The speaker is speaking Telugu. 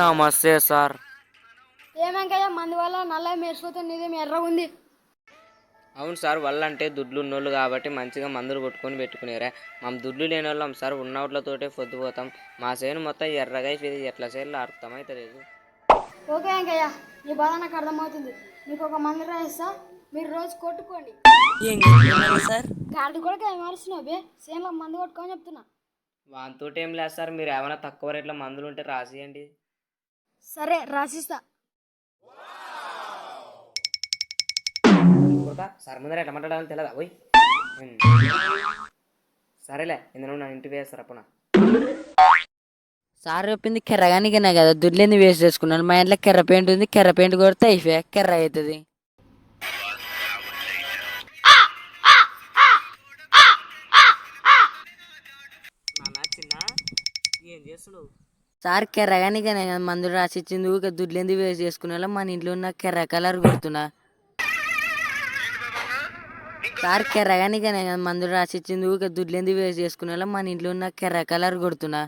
నమస్తే సార్. ఏమేంకయ్యా మంది వల్ల నల్ల మెరిసిపోతే నీదేం ఎర్రగా ఉంది. అవును సార్ వాళ్ళంటే దుడ్లు ఉన్నోళ్ళు కాబట్టి మంచిగా మందులు కొట్టుకొని పెట్టుకునేరా. మేము దుడ్లు లేని వాళ్ళం సార్ ఉన్నోట్లతోటే పొద్దుపోతాం. మా సేను మొత్తం ఎర్రగా అయిపోయింది. ఎట్లా సేర్లు అర్థమైతలేదు. ఓకే వెంకయ్య నీ బాధ నాకు అర్థమవుతుంది. నీకు ఒక మంది రాయిస్తా. మీరు రోజు కొట్టుకోండి. సార్? గాడి కూడా ఏమరుస్తున్నావు బే. సేన్లో మందు కొట్టుకొని చెప్తున్నా. వానితో ఏం లేదు సార్ మీరు ఏమైనా తక్కువ రేట్లో మందులు ఉంటే రాసియండి. సరే రాసిస్తా. సార్ ముందర ఎట్లా మాట్లాడాలని తెలియదా పోయి సరేలే ఇందులో నా ఇంటికి వేస్తారు అప్పున సార్ చెప్పింది కెర్రగానికనే కదా? దుడ్లేంది వేస్ట్ చేసుకున్నాను. మా ఇంట్లో కెర్ర పెయింట్ ఉంది. కెర్ర పెయింట్ కొడితే అయిపోయా. కెర్ర అవుతుంది. ఏం చేస్తున్నావు? సార్ కెర్రగానికనే కదా మందులు రాసి ఇచ్చింది ఊరికే దుడ్లేంది వేస్ట్ చేసుకునే మన ఇంట్లో ఉన్న కెర్ర కలర్ కొడుతున్నా సార్ కెర్రగానికనే కదా మందులు రాసి ఇచ్చింది ఊరికే దుడ్లేంది వేస్ట్ చేసుకునే మన ఇంట్లో ఉన్న కెర్ర కలర్ కొడుతున్నా.